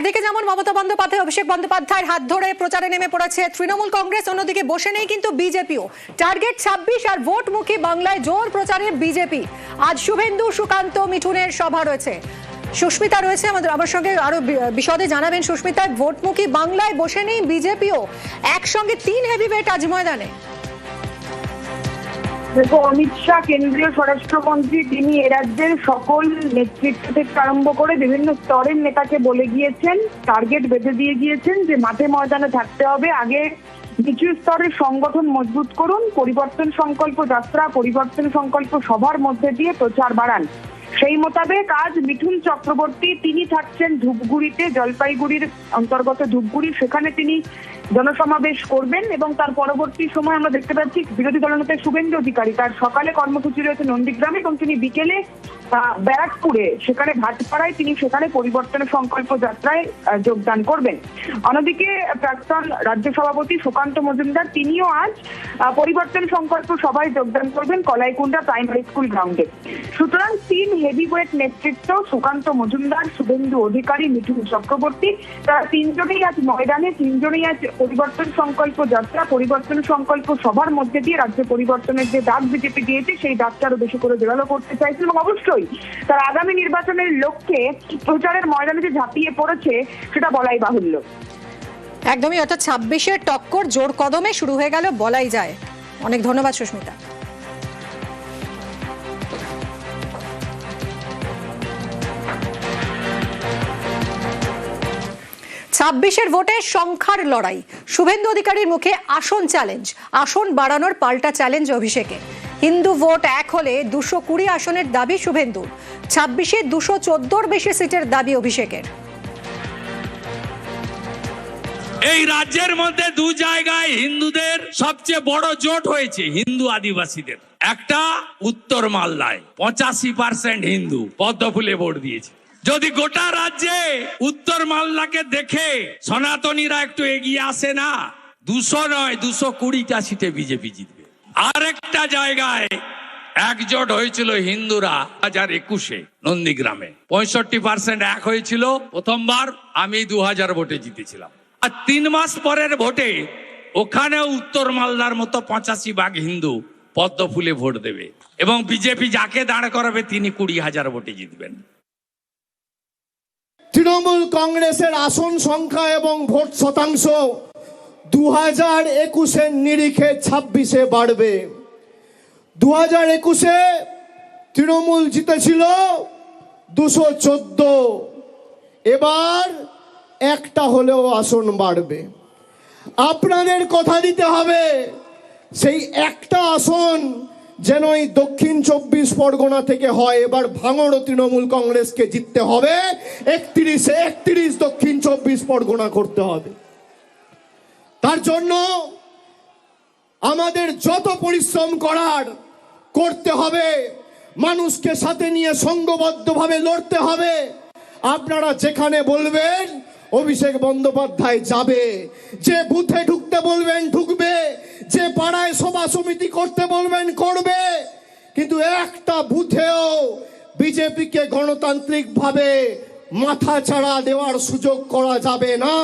একদিকে যেমন মমতা বন্দ্যোপাধ্যায়, অভিষেক বন্দ্যোপাধ্যায়ের হাত ধরে প্রচারে নেমে পড়েছে তৃণমূল কংগ্রেস, অন্যদিকে বসে নেই কিন্তু বিজেপিও। টার্গেট ছাব্বিশ আর ভোটমুখী বাংলায় জোর প্রচারে বিজেপি। আজ শুভেন্দু, সুকান্ত, মিঠুনের সভা রয়েছে। সুস্মিতা রয়েছে আমাদের, আমার সঙ্গে আরও বিশদে জানাবেন সুস্মিতা, ভোটমুখী বাংলায় বসে নেই বিজেপিও একসঙ্গে তিন হেভিওয়েট আজ ময়দানে। দেখো, অমিত শাহ, কেন্দ্রীয় স্বরাষ্ট্রমন্ত্রী, তিনি এ রাজ্যের সকল নেতৃত্ব থেকে আরম্ভ করে বিভিন্ন স্তরের নেতাকে বলে গিয়েছেন টার্গেট বেঁধে দিয়ে গিয়েছেন যে মাঠে ময়দানে থাকতে হবে। আগে নিচু স্তরের সংগঠন মজবুত করুন, পরিবর্তন সংকল্প যাত্রা, পরিবর্তন সংকল্প সভার মধ্যে দিয়ে প্রচার বাড়ান। সেই মোতাবেক আজ মিঠুন চক্রবর্তী, তিনি থাকছেন ধূপগুড়িতে, জলপাইগুড়ির অন্তর্গত ধূপগুড়ি, সেখানে তিনি জনসমাবেশ করবেন এবং তার পরবর্তী সময় আমরা দেখতে পাচ্ছি বিরোধী দলনেতা শুভেন্দু অধিকারী। তার সকালে কর্মসূচি রয়েছে নন্দীগ্রামে এবং তিনি বিকেলে ব্যারাকপুরে, সেখানে ভাটপাড়ায় তিনি সেখানে পরিবর্তন সংকল্প যাত্রায় যোগদান করবেন। অন্যদিকে প্রাক্তন রাজ্য সভাপতি সুকান্ত মজুমদার তিনিও আজ পরিবর্তন সংকল্প সভায় যোগদান করবেন কলাইকুণ্ডা প্রাইমারি স্কুল গ্রাউন্ডে। সুতরাং তিন হেভিওয়েট নেতৃত্ব সুকান্ত মজুমদার, শুভেন্দু অধিকারী, মিঠুন চক্রবর্তী, তারা তিনজনেই আজ ময়দানে, তিনজনেই আজ পরিবর্তন সংকল্প যাত্রা, পরিবর্তন সংকল্প সবার মধ্যে দিয়ে রাজ্য পরিবর্তনের যে ডাক বিজেপি দিয়েছে, সেই ডাকটা আরও বেশি করে জোরালো করতে চাইছেন এবং অবশ্যই তার আগামী নির্বাচনের লক্ষ্যে প্রচারের ময়দানে যে ঝাঁপিয়ে পড়েছে, সেটা বলাই বাহুল্য। একদমই, অর্থাৎ ছাব্বিশের টক্কর জোর কদমে শুরু হয়ে গেল, বলাই যায়। অনেক ধন্যবাদ সুস্মিতা। ছাব্বিশের ভোটে সংখ্যার লড়াই। শুভেন্দু অধিকারীর মুখে আসন চ্যালেঞ্জ আসন বাড়ানোর পাল্টা চ্যালেঞ্জ অভিষেকে। হিন্দু ভোট এক হলে দুশো কুড়ি আসনের দাবি শুভেন্দুর, ছাব্বিশে দুশো চোদ্দোর বেশি সিটের দাবি অভিষেকের। এই রাজ্যের মধ্যে দু জায়গায় হিন্দুদের সবচেয়ে বড় জোট হয়েছে, হিন্দু আদিবাসীদের। একটা উত্তর মালদায়, পঁচাশি পার্সেন্ট হিন্দু পদ্মফুলে ভোট দিয়েছে। যদি গোটা রাজ্যে উত্তর মালদাকে দেখে সনাতনীরা একটু এগিয়ে আসে না, দুশো নয়, দুশো কুড়িটা সিটে বিজেপি জিতবে। আর একটা জায়গায় একজোট হয়েছিল হিন্দুরা হাজার একুশে নন্দীগ্রামে। পঁয়ষট্টি পার্সেন্ট এক হয়েছিল, প্রথমবার আমি দু হাজার ভোটে জিতেছিলাম। আর তিন মাস পরের ভোটে ওখানেও উত্তর মালদার মতো পঁচাশি ভাগ হিন্দু পদ্ম ফুলে ভোট দেবে। এবং বিজেপি যাকে দাঁড় করাবে, তিনি কুড়ি হাজার ভোটে জিতবেন। তৃণমূল কংগ্রেসের আসন সংখ্যা এবং ভোট শতাংশ দু হাজার একুশের নিরিখে ছাব্বিশে বাড়বে। দু হাজার একুশে তৃণমূল জিতেছিল দুশো চোদ্দ। এবার একটা হলেও আসন বাড়বে। আপনাদের কথা দিতে হবে, সেই একটা আসন যেন এই দক্ষিণ চব্বিশ পরগনা থেকে হয়, এবার ভাঙড় তৃণমূল কংগ্রেসকে জিততে হবে। একত্রিশে একত্রিশ দক্ষিণ চব্বিশ পরগনা করতে হবে। তার জন্য আমাদের যত পরিশ্রম করার করতে হবে, মানুষকে সাথে নিয়ে সংঘবদ্ধভাবে লড়তে হবে। আপনারা যেখানে বলবেন অভিষেক বন্দ্যোপাধ্যায় যাবে। যে বুথে ঢুকতে বলবেন ঢুকবে, যে পাড়ায় সভা সমিতি করতে বলবেন করবে। কিন্তু একটা বুথেও বিজেপিকে গণতান্ত্রিকভাবে মাথা ছাড়া দেওয়ার সুযোগ করা যাবে না।